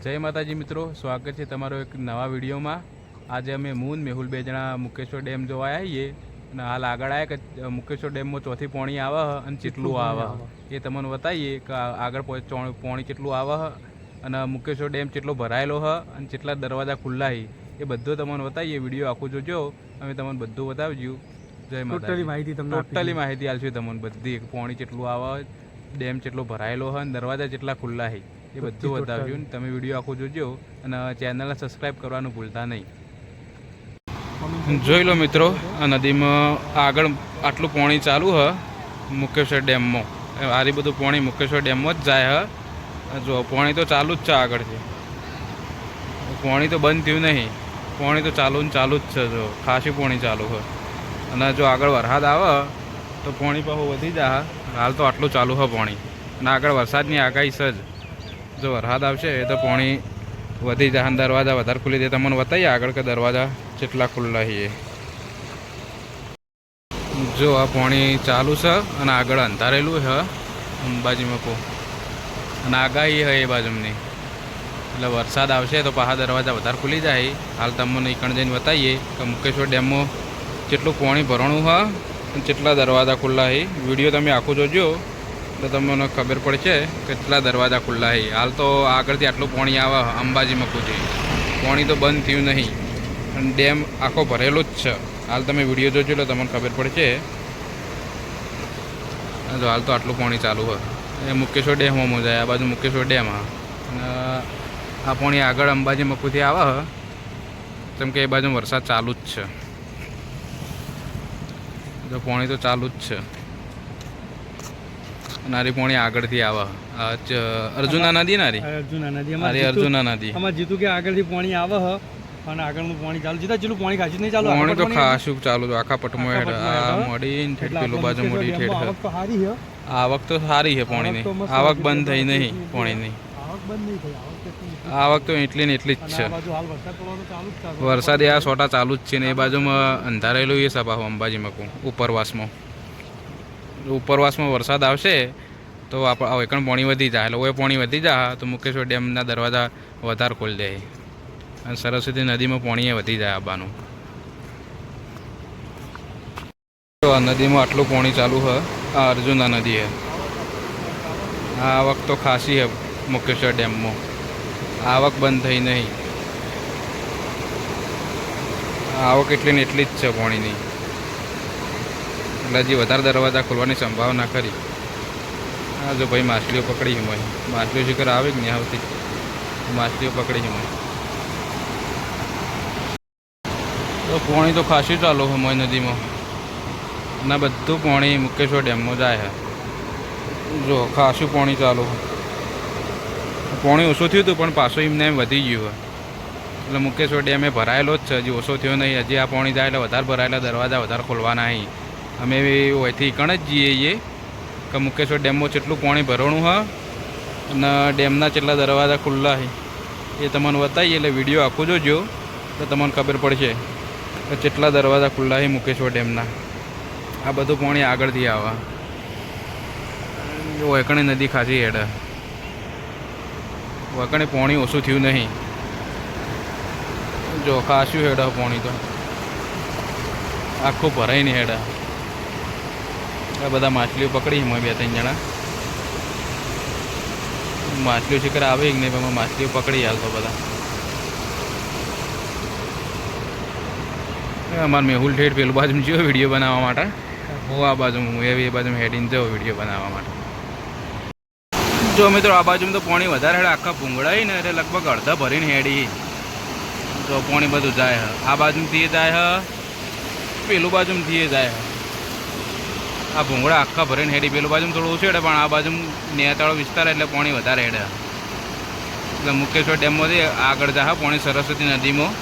જય માતાજી મિત્રો સ્વાગત છે તમારો એક નવા વિડીયોમાં. આજે અમે મૂન મેહુલ બે જણા મુકેશ્વર ડેમ જોવા આવીએ. અને હાલ આગળ આવે કે મુકેશ્વર ડેમમાં ચોથી પોણી આવે હ અને ચેટલું આવે એ તમને બતાવીએ કે આગળ પોણી કેટલું આવે હ અને મુકેશ્વર ડેમ કેટલો ભરાયેલો હ અને કેટલા દરવાજા ખુલ્લા હી. એ બધું તમને બતાવીએ વીડિયો આખું જોજો. અમે તમને બધું બતાવજો. જય ટોટલી માહિતી તમને ટોટલી માહિતી આલશું તમને બધી. પોણી કેટલું આવે ડેમ કેટલો ભરાયેલો હ અને દરવાજા કેટલા ખુલ્લા છે એ બધું બતાવ્યું તમે વીડિયો આખો જોજો અને ચેનલને સબસ્ક્રાઈબ કરવાનું ભૂલતા નહીં. જોઈ લો મિત્રો આ નદીમાં આગળ આટલું પાણી ચાલુ હ મુકેશ્વર ડેમમાં. આરી બધું પાણી મુકેશ્વર ડેમમાં જ જાય હ. જો પાણી તો ચાલુ જ છે આગળથી પાણી તો બંધ થયું નહીં. પાણી તો ચાલુ ને ચાલુ જ છે જો. ખાસી પાણી ચાલુ હોય અને જો આગળ વરસાદ આવે તો પાણી પાછું વધી જાય હાલ તો આટલું ચાલુ હોય પાણી. અને આગળ વરસાદની આગાહી છે જ. જો વરસાદ આવશે તો પાણી વધી જાય દરવાજા વધારે ખુલી દે તમને બતાવીએ આગળ કે દરવાજા કેટલા ખુલ્લા છે જો આ પાણી ચાલુ છે અને આગળ અંધારેલું છે અંબાજીમાં કો અને આગાહી હોય એ બાજુની એટલે વરસાદ આવશે તો પાછા દરવાજા વધારે ખુલી જાય. હાલ તમને ઈકણ જઈને બતાવીએ કે મુકેશ્વર ડેમમાં કેટલું પાણી ભરણું અને કેટલા દરવાજા ખુલ્લા છે. વીડિયો તમે આખું જોજો. તો તમને ખબર પડશે કેટલા દરવાજા ખુલ્લા છે. હાલ તો આગળથી આટલું પાણી આવે અંબાજી મકુથી. પાણી તો બંધ થયું નહીં. અને ડેમ આખો ભરેલો જ છે. હાલ તમે વીડિયો જોજો એટલે તમને ખબર પડશે. જો હાલ તો આટલું પાણી ચાલુ હોય. એ મુકેશ્વર ડેમમાં મોજાય આ બાજુ મુકેશ્વર ડેમ હા અને આ પાણી આગળ અંબાજી મકુથી આવે હ. કેમ કે એ બાજુ વરસાદ ચાલુ જ છે. જો પાણી તો ચાલુ જ છે. નારી પોણી આગળથી આવે. અર્જુના નદી નારી? અર્જુના નદી. અમારે અર્જુના નદી. અમારે જીતું કે આગળથી પોણી આવે હ? અને આગળનું પાણી ચાલુ. જીતા જેટલું પાણી ખાસી નહીં ચાલુ. પાણી તો ખાસું ચાલુ તો આખા પટમાં હેઠ આ હેઠ. મળી ઠેઠ પેલું બાજુ મળી ઠેઠ આવક તો સારી છે આવક તો સારી છે પાણીની. આવક આવક બંધ થઈ નહીં પોણી પાણીની. આવક તો એટલી ને એટલી જ છે. વરસાદ આ સોટા ચાલુ જ છે ને એ બાજુમાં અંધારેલું એ સભા અંબાજીમાં મકું ઉપરવાસમાં. ઉપરવાસમાં વરસાદ આવશે, તો આપણે પણ પાણી વધી જાય એટલે ઓય પાણી વધી જાય તો મુકેશ્વર ડેમના દરવાજા વધારે ખોલી દે. અને સરસ્વતી નદીમાં પાણી વધી જાય આવવાનું તો આ નદીમાં આટલું પાણી ચાલુ હ. આ અર્જુના નદી હે. આ આવક તો ખાસી હે મુકેશ્વર ડેમમાં. આવક બંધ થઈ નહીં. આવક એટલી ને એટલી જ છે પાણીની. એટલે હજી વધારે દરવાજા ખોલવાની સંભાવના ખરી. હા જો ભાઈ માછલીઓ પકડી હું માછલીઓ શિખર આવે જ નહીં આવતી? માછલીઓ પકડી હું તો પોણી તો ખાસું ચાલુ છે નદીમાં. અને બધું પોણી મુકેશ્વર ડેમમાં જાય છે. જો, ખાસું પોણી ચાલુ પોણી ઓછું થયું હતું, પણ પાછું એમને એમ વધી ગયું એટલે મુકેશ્વર ડેમ ભરાયેલો જ છે. હજી ઓછો થયો નહીં. હજી આ પોણી જાય એટલે વધારે ભરાયેલા દરવાજા વધારે ખોલવાના અહીં અમે બી ઓયથી કણ જ જઈએ છીએ કે મુકેશ્વર ડેમમાં કેટલું પાણી ભરવાનું હા અને ડેમના કેટલા દરવાજા ખુલ્લા છે એ તમને બતાવીએ એટલે વીડિયો આખો જોજો તો તમને ખબર પડશે કે કેટલા દરવાજા ખુલ્લા છે મુકેશ્વર ડેમના. આ બધું પાણી આગળથી આવે. વૈકણી નદી ખાસી હેડ. વૈકણી પાણી ઓછું થયું નહીં. જો ખાસ્યું હેડ પાણી તો. આખું ભરાય નહીં હેડ. આ બધા માછલીઓ પકડી મેં બે ત્રણ જણા. માછલીઓ શિકાર આવે નહીં પણ માછલીઓ પકડી હાલતો બધા. અમારે મેહુલ ઠેઠ પેલું બાજુ જોયો વીડિયો બનાવવા માટે? હું આ બાજુ હું એ બાજુ હેડીને જાઉં વીડિયો બનાવવા માટે. જો મિત્રો, આ બાજુ તો પાણી વધારે હેડે, આખા પૂંગળાય ને, એટલે લગભગ અડધા ભરીને હેડી. તો પાણી બધું જાય હ. આ બાજુથી જાય હ, પેલું બાજુથી જાય હ. આ ભૂંગળા આખા ભરીને હેડી પેલું બાજુ થોડું ઓછું હેડે, પણ આ બાજુ નેતાળો વિસ્તાર એટલે પાણી વધારે હેડે. એટલે મુકેશ્વર ડેમમાંથી આગળ જાહ, પાણી સરસ્વતી નદીમાં.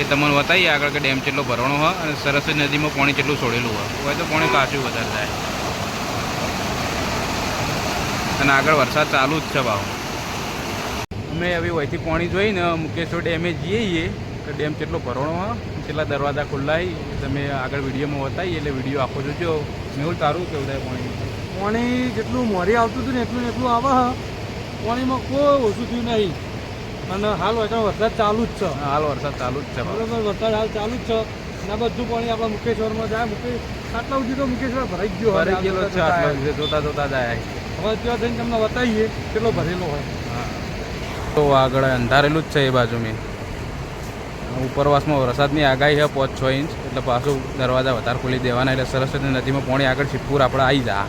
એ તમને બતાવીએ આગળ કે ડેમ કેટલો ભરવાનો હોય અને સરસ્વતી નદીમાં પાણી કેટલું છોડેલું હોય. હોય તો પાણી કાચું વધારે થાય. અને આગળ વરસાદ ચાલુ જ છે ભાવ. અમે હવે વહીથી પાણી જોઈને મુકેશ્વર ડેમે જઈએ તો ડેમ કેટલો ભરવાનો હોય કેટલા દરવાજા ખુલ્લા છે તમે આગળ વિડીયોમાં બતાવીએ એટલે વીડિયો આખો જોજો. મેહુલ તારું કેવું થાય પાણી? પાણી જેટલું મોરી આવતું હતું ને એટલું એટલું આવે પાણીમાં કોઈ ઓછું થયું નહીં. અને હાલ વરસાદ વરસાદ ચાલુ જ છે. હાલ વરસાદ ચાલુ જ છે બરાબર. વરસાદ હાલ ચાલુ જ છે. ને બધું પાણી આપણા મુકેશ્વરમાં જાય. મુકેશ આટલા સુધી તો મુકેશ્વર ભરાઈ ગયો. ભરાઈ ગયેલો છે આટલા સુધી. જોતા જોતા જાય. હવે ત્યાં થઈને તમને બતાવીએ કેટલો ભરેલો હોય. તો આગળ અંધારેલું જ છે એ બાજુ મેં ઉપરવાસમાં વરસાદની આગાહી છે પાંચ છ ઇંચ. એટલે પાછું દરવાજા વધારે ખોલી દેવાના, એટલે સરસ્વતી નદીમાં પાણી આગળ છીપુર આપણે આવી જા.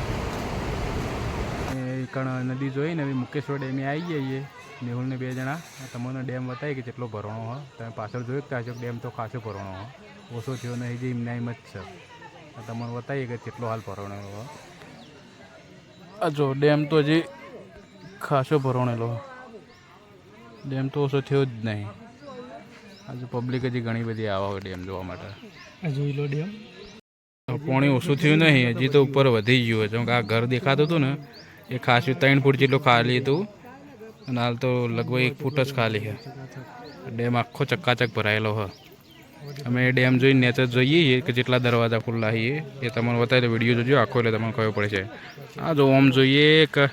કણ નદી જોઈ ને મુકેશ્વર ડેમે આવી જઈએ મેહુલ ને બે જણા. તમને ડેમ બતાવી કે કેટલો ભરણો હોય તમે પાછળ જોયું કે ત્યાં ડેમ તો ખાસો ભરણો હોય ઓછો થયો નહીં જે એમના એમ જ છે. તમને બતાવીએ કે કેટલો હાલ ભરણો હોય જો, ડેમ તો હજી ખાસો ભરણેલો ડેમ તો ઓછો થયો જ નહીં. આજે પબ્લિક હજી ઘણી બધી આવે ડેમ જોવા માટે. જોઈ લો ડેમ. પાણી ઓછું થયું નહીં હજી તો ઉપર વધી ગયું હતું આ ઘર દેખાતું હતું ને એ ખાસું ત્રણ ફૂટ જેટલું ખાલી હતું. અને હાલ તો લગભગ એક ફૂટ જ ખાલી છે. ડેમ આખો ચક્કાચક ભરાયેલો છે. અમે એ ડેમ જોઈને નેચર જોઈએ કે જેટલા દરવાજા ખુલ્લા છીએ. એ તમને બતાવી વીડિયો જોજો આખો એટલે તમને ખબર પડે છે આ જો ઓમ જોઈએ કે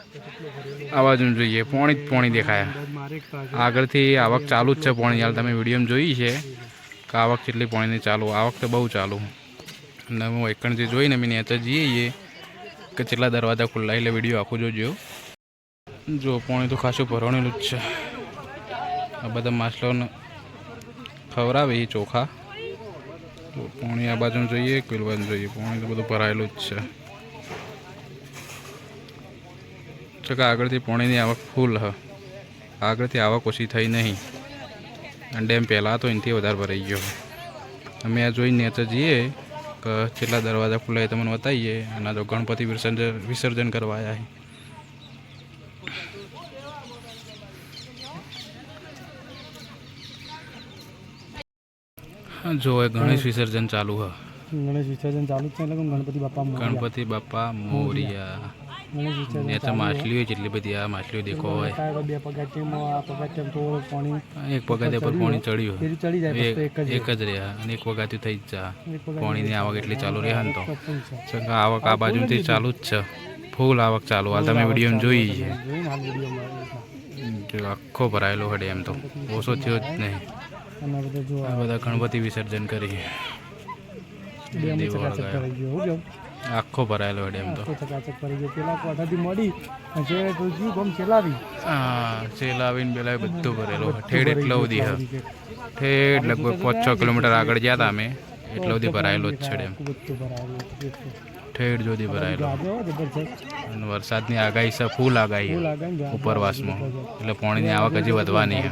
આવાજ જોઈએ પોણી જ પોણી દેખાય. આગળથી આવક ચાલુ જ છે પાણી. હાલ તમે વિડીયોમાં જોઈ છે કે આવક કેટલી પાણીની ચાલુ, આવક તો બહુ ચાલુ. અને હું એકણથી જોઈને મેં નેચર જઈએ કે કેટલા દરવાજા ખુલ્લા એટલે વીડિયો આખો જોજો. જો, પાણી તો ખાસું ભરવાણેલું જ છે. આ બધા માછલાઓને ખવરાવે એ ચોખા. તો પાણી આ બાજુ જોઈએ કે બાજુ જોઈએ. પાણી તો બધું ભરાયેલું જ છે. છતાં આગળથી પાણીની આવક ફૂલ હ. આગળથી આવક ઓછી થઈ નહીં. અને ડેમ પહેલાં તો એનાથી વધારે ભરાઈ ગયો. અમે આ જોઈને નેચર જઈએ કે કેટલા દરવાજા ખુલ્લા તમને બતાવીએ. અને તો ગણપતિ વિસર્જન વિસર્જન કરવા આવ્યા છે. જો એ ગણેશ વિસર્જન ચાલુ હ. ગણેશ વિસર્જન ચાલુ જ છે એટલે ગણપતિ બાપા ગણપતિ બાપા મોરિયા. ને તો માછલીઓ જેટલી બધી આ માછલીઓ દેખો હોય. બે પગાટિયામાં આ થોડું પાણી. એક પગથિયા પર પાણી ચડ્યું ચડી જાય એક જ રહ્યા અને એક વગાથી થઈ જ જા. પાણીની આવક એટલી ચાલુ રહ્યા ને તો. આવક આ બાજુથી ચાલુ જ છે. ફૂલ આવક ચાલુ. હાલ તમે વીડિયો જોઈ છે. આખો ભરાયેલો હડે એમ તો. ઓછો થયો જ નહીં. આ બધા ગણપતિ વિસર્જન કરી દેવો દેવાળ આખો ભરાયેલો હોય એમ તો. ચકાચક કરી ગયો. પેલા કોઠાથી મળી અને ગમ હા પેલા બધું ભરેલો. ઠેડ એટલો હ. ઠેડ લગભગ પાંચ છ કિલોમીટર આગળ ગયા હતા અમે એટલો સુધી ભરાયેલો જ છે ડેમ. ઠેડ જોધી ભરાયેલો. અને વરસાદની આગાહી છે ફૂલ આગાહી. ઉપરવાસમાં. એટલે પાણીની આવક હજી વધવાની છે.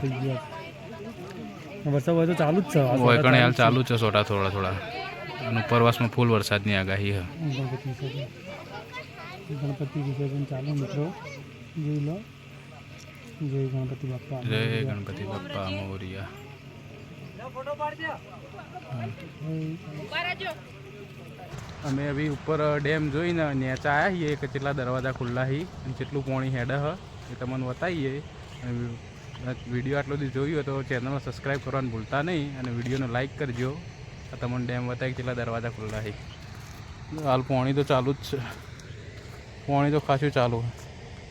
વરસાદ હોય તો ચાલુ જ છે. હોય કણે હાલ ચાલુ જ છે સોટા થોડા થોડા. અને ઉપરવાસમાં ફૂલ વરસાદની આગાહી છે. ગણપતિ વિસર્જન ગણપતિ વિસર્જન ચાલુ મિત્રો. જોઈ લો. જય ગણપતિ બાપા જય ગણપતિ બાપ્પા મોરિયા અમે હવે ઉપર ડેમ જોઈને નેચા આવ્યા છીએ કે કેટલા દરવાજા ખુલ્લા હી અને કેટલું પાણી હેડ હ એ તમને બતાવીએ. અને વીડિયો આટલો સુધી જોયું તો ચેનલને સબસ્ક્રાઈબ કરવાનું ભૂલતા નહીં અને વિડીયોને લાઈક કરજો. આ તમને ડેમ બતાવી કેટલા દરવાજા ખુલ્લા છે? હાલ પાણી તો ચાલુ જ છે. પાણી તો ખાસું ચાલુ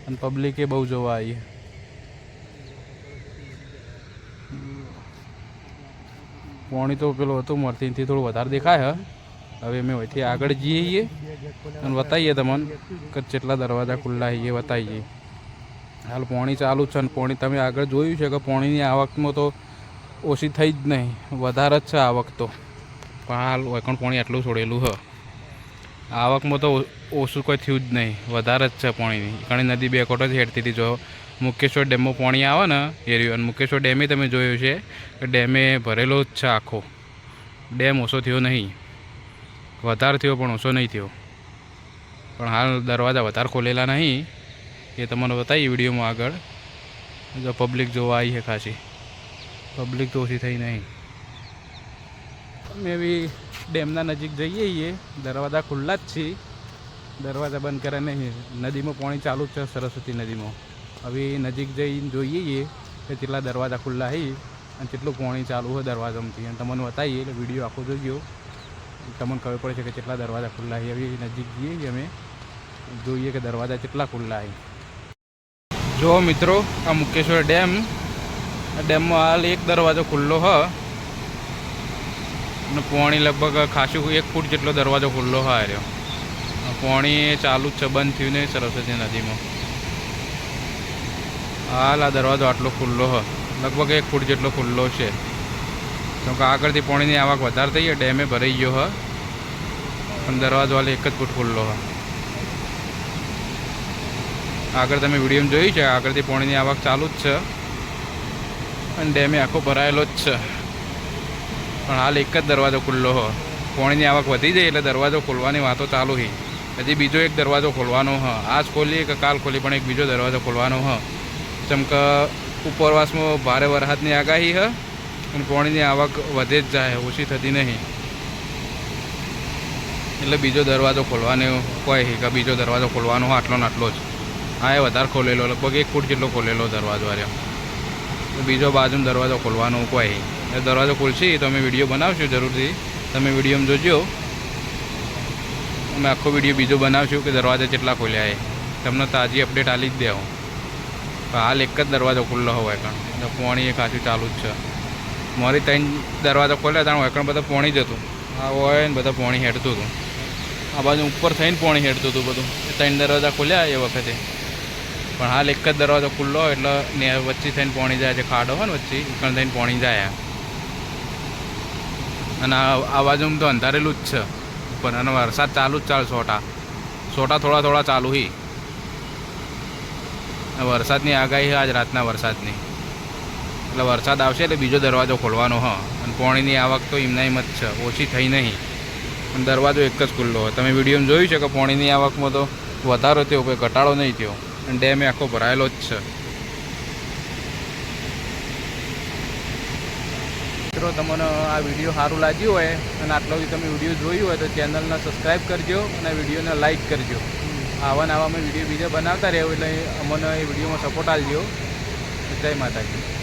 અને પબ્લિકે બહુ જોવા આવી પાણી તો પેલું હતું મરતીથી થોડું વધારે દેખાય હવે અમે હોયથી આગળ જઈએ અને બતાવીએ તમને કે કેટલા દરવાજા ખુલ્લા છે એ બતાવીએ. હાલ પાણી ચાલુ જ છે અને પાણી તમે આગળ જોયું છે કે પાણીની આવકમાં તો ઓછી થઈ જ નહીં. વધારે જ છે આવક તો. પણ હાલ ઓકણ પાણી આટલું છોડેલું હ. આવકમાં તો ઓછું કોઈ થયું જ નહીં. વધારે જ છે પાણીની. ઘણી નદી બે કોટ જ હેડતી હતી. જો મુકેશ્વર ડેમમાં પાણી આવે ને એરિયો, અને મુકેશ્વર ડેમે તમે જોયું છે કે ડેમે ભરેલો જ છે આખો. ડેમ ઓછો થયો નહીં. વધારે થયો પણ ઓછો નહીં થયો. પણ હાલ દરવાજા વધારે ખોલેલા નહીં. એ તમને બતાવી વિડીયોમાં આગળ. જો પબ્લિક જોવા આવી છે ખાસી. પબ્લિક તો ઓછી થઈ નહીં. અમે બી ડેમના નજીક જઈએ છીએ. દરવાજા ખુલ્લા જ છે. દરવાજા બંધ કર્યા નહીં નદીમાં પાણી ચાલુ જ છે, સરસ્વતી નદીમાં. હવે નજીક જઈને જોઈએ છીએ કે કેટલા દરવાજા ખુલ્લા છે અને કેટલું પાણી ચાલુ હોય દરવાજામાંથી. અને તમને બતાવીએ એટલે વીડિયો આખો જોજો. તમને ખબર પડે છે કે કેટલા દરવાજા ખુલ્લા છે. હવે નજીક જઈએ અમે. જોઈએ કે દરવાજા કેટલા ખુલ્લા છે. જો મિત્રો, આ મુકેશ્વર ડેમ. ડેમમાં હાલ એક દરવાજો ખુલ્લો હ. અને પોણી લગભગ ખાસું એક ફૂટ જેટલો દરવાજો ખુલ્લો હોય રહ્યો. પોણી ચાલુ જ છે, બંધ થયું નહીં સરસ્વતી નદીમાં. હાલ આ દરવાજો આટલો ખુલ્લો હ, લગભગ એક ફૂટ જેટલો ખુલ્લો છે. કેમ કે આગળથી પોણીની આવક વધારે થઈ ગયા ડેમે ભરાઈ ગયો હ. પણ દરવાજો એક જ ફૂટ ખુલ્લો હોય આગળ તમે વિડીયોમાં જોયું છે, આગળથી પોણીની આવક ચાલુ જ છે. અને ડેમે આખો ભરાયેલો જ છે. પણ હાલ એક જ દરવાજો ખુલ્લો હો. પોણીની આવક વધી જાય એટલે દરવાજો ખોલવાની વાતો ચાલુ હી. હજી બીજો એક દરવાજો ખોલવાનો હ. આજ ખોલીએ કે કાલ ખોલી પણ એક બીજો દરવાજો ખોલવાનો હ. જેમ ઉપરવાસમાં ભારે વરસાદની આગાહી હ. અને પોણીની આવક વધે જ જાય, ઓછી થતી નહીં. એટલે બીજો દરવાજો ખોલવાનો કોઈ કે બીજો દરવાજો ખોલવાનો આટલો ને આટલો જ. હા એ વધારે ખોલેલો, લગભગ એક ફૂટ જેટલો ખોલેલો દરવાજો આવ્યો બીજો બાજુનો દરવાજો ખોલવાનો કોઈ દરવાજો ખુલશે તો અમે વીડિયો બનાવશું જરૂરથી. તમે વિડીયોમાં જોજો. અમે આખો વીડિયો બીજો બનાવશું કે દરવાજા કેટલા ખોલ્યા એ તમને તાજી અપડેટ આલી જ દેવું. હાલ એક જ દરવાજો ખુલ્લો હોય એટલે પોણી એ ખાસું ચાલુ જ છે. મારી ત્રણ દરવાજો ખોલ્યા ત્યાં હોય બધા પોણી જ હતું. આ હોય ને બધા પોણી હેડતું હતું. આ બાજુ ઉપર થઈને પોણી હેડતું હતું બધું. ત્રણ દરવાજા ખોલ્યા એ વખતે. પણ હાલ એક જ દરવાજો ખુલ્લો એટલે ને વચ્ચે થઈને પોણી જાય છે. ખાડો હોય ને વચ્ચે એકણ થઈને પોણી જાય અને આ બાજુમાં તો અંધારેલું જ છે. ઉપર અને વરસાદ ચાલુ જ ચાલે સોટા. સોટા થોડા થોડા ચાલુ હી. વરસાદની આગાહી આજ રાતના વરસાદની. એટલે વરસાદ આવશે એટલે બીજો દરવાજો ખોલવાનો હ. અને પોણીની આવક તો એમના એમ જ છે. ઓછી થઈ નહીં. પણ દરવાજો એક જ ખુલ્લો તમે વિડીયોમાં જોયું છે કે પોણીની આવકમાં તો વધારો થયો, કોઈ ઘટાડો નહીં થયો. અને ડેમે આખો ભરાયેલો જ છે. મિત્રો, તમને આ વીડિયો સારું લાગ્યું હોય અને આટલો બી તમે વીડિયો જોયું હોય તો ચેનલને સબસ્ક્રાઈબ કરજો અને વિડીયોને લાઈક કરજો. આવા નવા અમે વીડિયો બીજા બનાવતા રહેવું એટલે અમને એ વિડીયોમાં સપોર્ટ આપજો. જય માતાજી.